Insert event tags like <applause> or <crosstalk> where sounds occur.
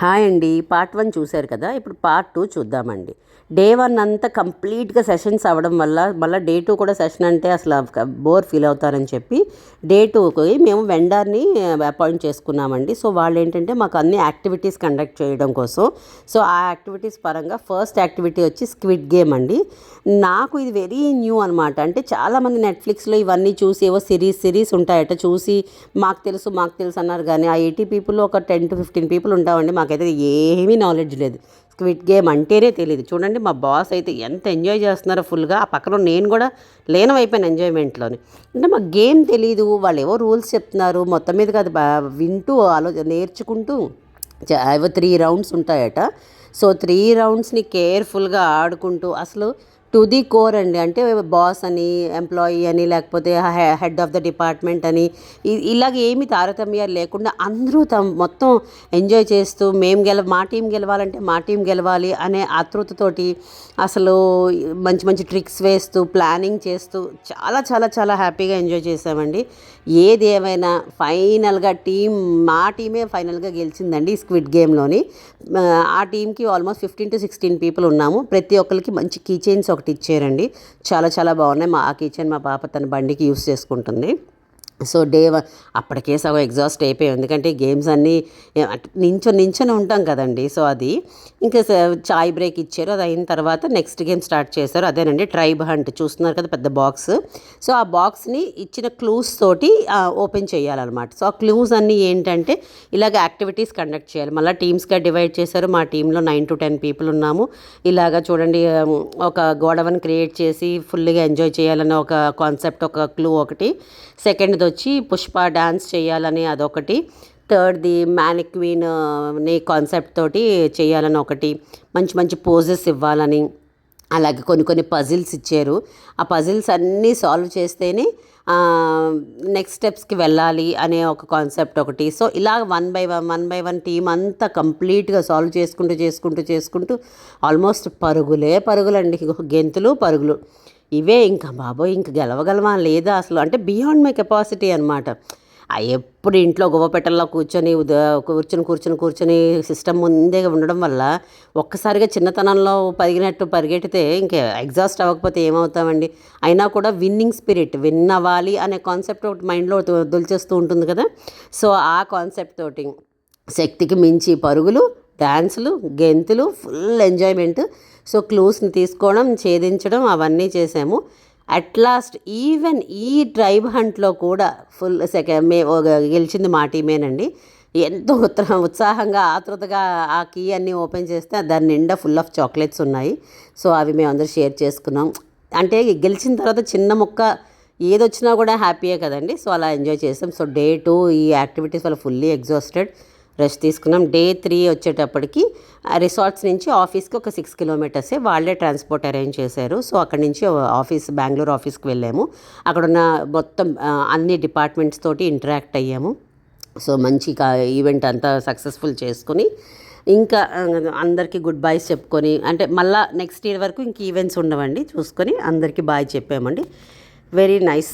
Hi అండి. Part one చూశారు కదా? ఇప్పుడు పార్ట్ టూ చూద్దామండి. డే వన్ అంతా కంప్లీట్గా సెషన్స్ అవ్వడం వల్ల మళ్ళీ డే టూ కూడా సెషన్ అంటే అసలు బోర్ ఫీల్ అవుతారని చెప్పి డే టూకి మేము వెండర్ని అపాయింట్ చేసుకున్నామండి. సో వాళ్ళు ఏంటంటే మాకు అన్ని యాక్టివిటీస్ కండక్ట్ చేయడం కోసం. సో ఆ యాక్టివిటీస్ పరంగా ఫస్ట్ యాక్టివిటీ వచ్చి స్క్విడ్ గేమ్ అండి. నాకు ఇది వెరీ న్యూ అనమాట అంటే చాలామంది నెట్ఫ్లిక్స్లో ఇవన్నీ చూసి ఏవో సిరీస్ సిరీస్ ఉంటాయట చూసి మాకు తెలుసు మాకు తెలుసు అన్నారు. కానీ ఆ ఎయిటీ పీపుల్ ఒక టెన్ టు ఫిఫ్టీన్ పీపుల్ ఉంటామండి. మాకు మాకైతే ఏమీ నాలెడ్జ్ లేదు. స్క్విడ్ గేమ్ అంటేనే తెలియదు చూడండి మా బాస్ అయితే ఎంత ఎంజాయ్ చేస్తున్నారో ఫుల్గా ఆ పక్కన నేను కూడా లీనమైపోయాను ఎంజాయ్మెంట్లోని అంటే మాకు గేమ్ తెలియదు వాళ్ళు ఏవో రూల్స్ చెప్తున్నారు. మొత్తం మీద అది వింటూ ఆలో నేర్చుకుంటూ ఏవో త్రీ రౌండ్స్ ఉంటాయట. సో త్రీ రౌండ్స్ని కేర్ఫుల్గా ఆడుకుంటూ అసలు టు ది కోర్ అండి. అంటే బాస్ అని ఎంప్లాయీ అని లేకపోతే హెడ్ ఆఫ్ ద డిపార్ట్మెంట్ అని ఇలాగ ఏమి తారతమ్యాలు లేకుండా అందరూ తమ మొత్తం ఎంజాయ్ చేస్తూ మేము గెల మా టీం గెలవాలంటే మా టీం గెలవాలి అనే ఆతృతతోటి అసలు మంచి మంచి ట్రిక్స్ వేస్తూ ప్లానింగ్ చేస్తూ చాలా చాలా చాలా హ్యాపీగా ఎంజాయ్ చేసామండి. ఏది ఏమైనా ఫైనల్గా టీం మా టీమే ఫైనల్గా గెలిచిందండి స్క్విడ్ గేమ్లోని. ఆ, ఆ టీంకి almost fifteen to sixteen people ఉన్నాము. ప్రతి ఒక్కరికి మంచి కీ చైన్స్ ఒకటి ఇచ్చారండి. చాలా చాలా బాగున్నాయి. మా ఆ కిచెన్ మా పాప తన బండికి యూస్ చేసుకుంటుంది. సో డే వన్ అప్పటికే సగం ఎగ్జాస్ట్ అయిపోయాం. ఎందుకంటే గేమ్స్ అన్నీ నించో నించొని ఉంటాం కదండి. సో అది ఇంకా చాయ్ బ్రేక్ ఇచ్చారు. అది అయిన తర్వాత నెక్స్ట్ గేమ్ స్టార్ట్ చేశారు. అదేనండి ట్రైబ్ హంట్ చూస్తున్నారు కదా పెద్ద బాక్స్ సో ఆ బాక్స్ని ఇచ్చిన క్లూస్ తోటి ఓపెన్ చేయాలన్నమాట. సో ఆ క్లూస్ అన్నీ ఏంటంటే ఇలాగ యాక్టివిటీస్ కండక్ట్ చేయాలి. మళ్ళీ టీమ్స్గా డివైడ్ చేశారు. మా టీంలో నైన్ టు టెన్ పీపుల్ ఉన్నాము. ఇలాగ చూడండి ఒక గోడవని క్రియేట్ చేసి ఫుల్గా ఎంజాయ్ చేయాలని ఒక కాన్సెప్ట్ ఒక క్లూ ఒకటి. సెకండ్ వచ్చి పుష్ప డ్యాన్స్ చేయాలని అదొకటి. థర్డ్ది మ్యానిక్వీన్ని కాన్సెప్ట్ తోటి చేయాలని ఒకటి. మంచి మంచి పోజెస్ ఇవ్వాలని. అలాగే కొన్ని కొన్ని పజిల్స్ ఇచ్చారు. ఆ పజిల్స్ అన్నీ సాల్వ్ చేస్తేనే నెక్స్ట్ స్టెప్స్కి వెళ్ళాలి అనే ఒక కాన్సెప్ట్ ఒకటి. సో ఇలా one by one one by one team అంతా కంప్లీట్గా సాల్వ్ చేసుకుంటూ చేసుకుంటూ చేసుకుంటూ ఆల్మోస్ట్ పరుగులే పరుగులండి. <laughs> గెంతులు పరుగులు. ఇవే ఇంకా బాబోయ్ ఇంక గెలవగలమా లేదా అసలు? అంటే బియాండ్ మై కెపాసిటీ అనమాట ఎప్పుడు ఇంట్లో గువ్వపెట్టల్లో కూర్చొని ఉద- కూర్చొని కూర్చొని కూర్చొని సిస్టమ్ ముందే ఉండడం వల్ల ఒక్కసారిగా చిన్నతనంలో పరిగినట్టు పరిగెడితే ఇంకా ఎగ్జాస్ట్ అవ్వకపోతే ఏమవుతామండి? అయినా కూడా విన్నింగ్ స్పిరిట్ విన్ అవ్వాలి అనే కాన్సెప్ట్ ఒకటి మైండ్లో దొలిచేస్తూ ఉంటుంది కదా? సో ఆ కాన్సెప్ట్ తోటి శక్తికి మించి పరుగులు డ్యాన్సులు గెంతులు ఫుల్ ఎంజాయ్మెంట్. సో క్లూస్ని తీసుకోవడం ఛేదించడం అవన్నీ చేసాము. అట్ లాస్ట్ ఈవెన్ ఈ ట్రైబ్ హంట్లో కూడా ఫుల్ సెకండ్ మే గెలిచింది మా టీమేనండి. ఎంతో ఉత్సాహ ఉత్సాహంగా ఆతృతగా ఆ కీ అన్నీ ఓపెన్ చేస్తే దాని నిండా ఫుల్ ఆఫ్ చాక్లెట్స్ ఉన్నాయి. సో అవి మేము అందరూ షేర్ చేసుకున్నాం. అంటే గెలిచిన తర్వాత చిన్న ముక్క ఏదొచ్చినా కూడా హ్యాపీయే కదండి. సో అలా ఎంజాయ్ చేసాం. సో డే టూ ఈ యాక్టివిటీస్ వల్ల ఫుల్లీ ఎగ్జాస్టెడ్. రెస్ట్ తీసుకున్నాం. డే త్రీ వచ్చేటప్పటికి ఆ రిసార్ట్స్ నుంచి ఆఫీస్కి ఒక సిక్స్ కిలోమీటర్సే వాళ్ళే ట్రాన్స్పోర్ట్ అరేంజ్ చేశారు. సో అక్కడి నుంచి ఆఫీస్ బెంగళూరు ఆఫీస్కి వెళ్ళాము. అక్కడ ఉన్న మొత్తం అన్ని డిపార్ట్మెంట్స్ తోటి ఇంటరాక్ట్ అయ్యాము. సో మంచి ఈవెంట్ అంతా సక్సెస్ఫుల్ చేసుకుని ఇంకా అందరికీ గుడ్ బైస్ చెప్పుకొని అంటే మళ్ళా నెక్స్ట్ ఇయర్ వరకు ఇంక ఈవెంట్స్ ఉండవండి. చూసుకొని అందరికీ బాయ్ చెప్పామండి. Very nice